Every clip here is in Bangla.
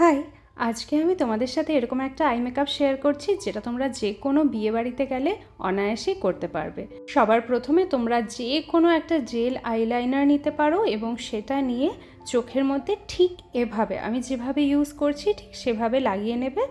হাই, আজকে আমি তোমাদের সাথে এরকম একটা আই মেকআপ শেয়ার করছি যেটা তোমরা যে কোনো বিয়ে বাড়িতে গেলে অনায়াসেই করতে পারবে। সবার প্রথমে তোমরা যে কোনো একটা জেল আইলাইনার নিতে পারো এবং সেটা নিয়ে চোখের মধ্যে ঠিক এভাবে, আমি যেভাবে ইউজ করছি ঠিক সেভাবে লাগিয়ে নেবে।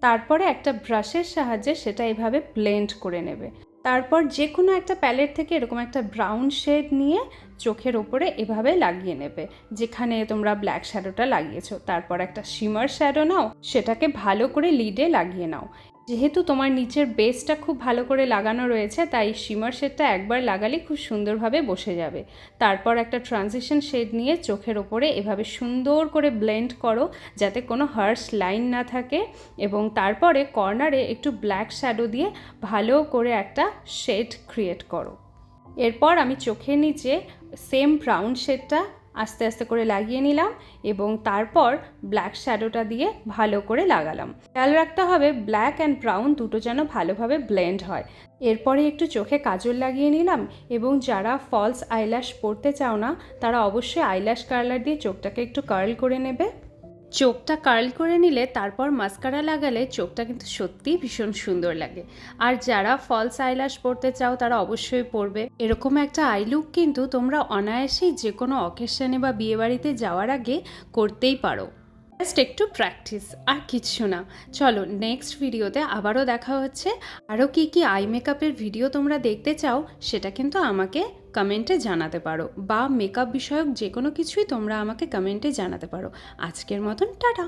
তারপরে একটা ব্রাশের সাহায্যে সেটা এভাবে ব্লেন্ড করে নেবে। তারপর যে কোনো একটা প্যালেট থেকে এরকম একটা ব্রাউন শেড নিয়ে চোখের ওপরে এভাবে লাগিয়ে নেবে, যেখানে তোমরা ব্ল্যাক শ্যাডোটা লাগিয়েছো। তারপর একটা শিমার শ্যাডো নাও, সেটাকে ভালো করে লিডে লাগিয়ে নাও। যেহেতু তোমার নিচের বেসটা খুব ভালো করে লাগানো রয়েছে, তাই শিমার শেডটা একবার লাগালে খুব সুন্দরভাবে বসে যাবে। তারপর একটা ট্রানজিশন শেড নিয়ে চোখের ওপরে এভাবে সুন্দর করে ব্লেন্ড করো, যাতে কোনো হার্স লাইন না থাকে এবং তারপরে কর্নারে একটু ব্ল্যাক শ্যাডো দিয়ে ভালো করে একটা শেড ক্রিয়েট করো। এরপর আমি চোখের নিচে সেম ব্রাউন শেডটা আস্তে আস্তে করে লাগিয়ে নিলাম এবং তারপর ব্ল্যাক শ্যাডোটা দিয়ে ভালো করে লাগালাম। খেয়াল রাখতে হবে ব্ল্যাক অ্যান্ড ব্রাউন দুটো যেন ভালোভাবে ব্লেন্ড হয়। এরপরে একটু চোখে কাজল লাগিয়ে নিলাম এবং যারা ফলস আইল্যাশ পরতে চাও না, তারা অবশ্যই আইল্যাশ কার্লার দিয়ে চোখটাকে একটু কার্ল করে নেবে। চোখটা কার্ল করে নিলে তারপর মাস্কারা লাগালে চোখটা কিন্তু সত্যিই ভীষণ সুন্দর লাগে। আর যারা ফলস আইলাস পরতে চাও, তারা অবশ্যই পরবে। এরকম একটা আই লুক কিন্তু তোমরা অনায়াসেই যে কোনো অকেশনে বা বিয়েবাড়িতে যাওয়ার আগে করতেই পারো। জাস্ট একটু প্র্যাকটিস, আর কিচ্ছু না। চলো, নেক্সট ভিডিওতে আবারও দেখা হচ্ছে। আরও কি কি আই মেকআপের ভিডিও তোমরা দেখতে চাও, সেটা কিন্তু আমাকে কমেন্টে জানাতে পারো, বা মেকআপ বিষয়ক যে কোনো কিছুই তোমরা আমাকে কমেন্টে জানাতে পারো। আজকের মতন, টাটা!